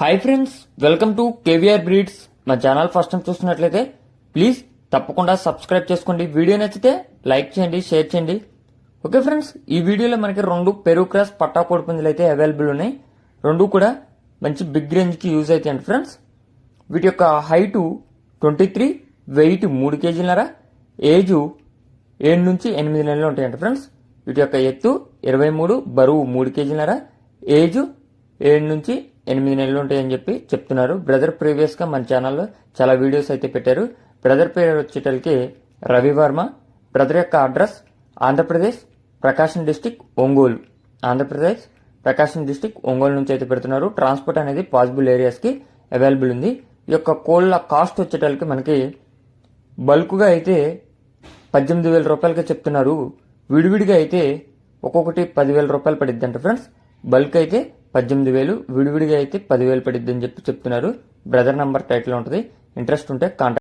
Hi friends welcome to KVR breeds మా channel first time చూస్తున్నట్లయితే please తప్పకుండా subscribe చేసుకోండి. వీడియో నచ్చితే లైక్ చేయండి షేర్ చేయండి. ఓకే ఫ్రెండ్స్ ఈ వీడియోలో మనకి రెండు పెరుగు క్రాస్ పట్టా కోడి పుంజులు అయితే అవైలబుల్ ఉన్నాయి. రెండు కూడా మంచి బిగ్ రేంజ్కి యూజ్ అవుతాయండి ఫ్రెండ్స్ వీటి యొక్క హైటు ట్వంటీ త్రీ వెయిట్ మూడు కేజీలన్నర ఏజు ఏడు నుంచి ఎనిమిది నెలలు ఉంటాయండి ఫ్రెండ్స్ వీటి యొక్క ఎత్తు ఇరవై మూడు బరువు మూడు కేజీలన్నర ఏజు ఏడు నుంచి ఎనిమిది నెలలు ఉంటాయని చెప్పి చెప్తున్నారు. బ్రదర్ ప్రీవియస్గా మన ఛానల్లో చాలా వీడియోస్ అయితే పెట్టారు. బ్రదర్ పేరు వచ్చేటలకి రవివర్మ బ్రదర్ యొక్క address Andhra Pradesh Prakasam district Ongole. Andhra Pradesh Prakasam district Ongole నుంచి అయితే పెడుతున్నారు. ట్రాన్స్పోర్ట్ అనేది పాసిబుల్ ఏరియాస్కి అవైలబుల్ ఉంది. ఈ యొక్క కోళ్ళ కాస్ట్ వచ్చేటలకి మనకి బల్క్గా అయితే పద్దెనిమిది వేల రూపాయలకి చెప్తున్నారు. విడివిడిగా అయితే ఒక్కొక్కటి పదివేల రూపాయలు పడిద్ది అంట ఫ్రెండ్స్. బల్క్ అయితే పద్దెనిమిది వేలు విడివిడిగా అయితే పదివేలు పడిద్ది అని చెప్పి చెప్తున్నారు. బ్రదర్ నంబర్ టైటిల్ ఉంటుంది. ఇంట్రెస్ట్ ఉంటే కాంటాక్ట్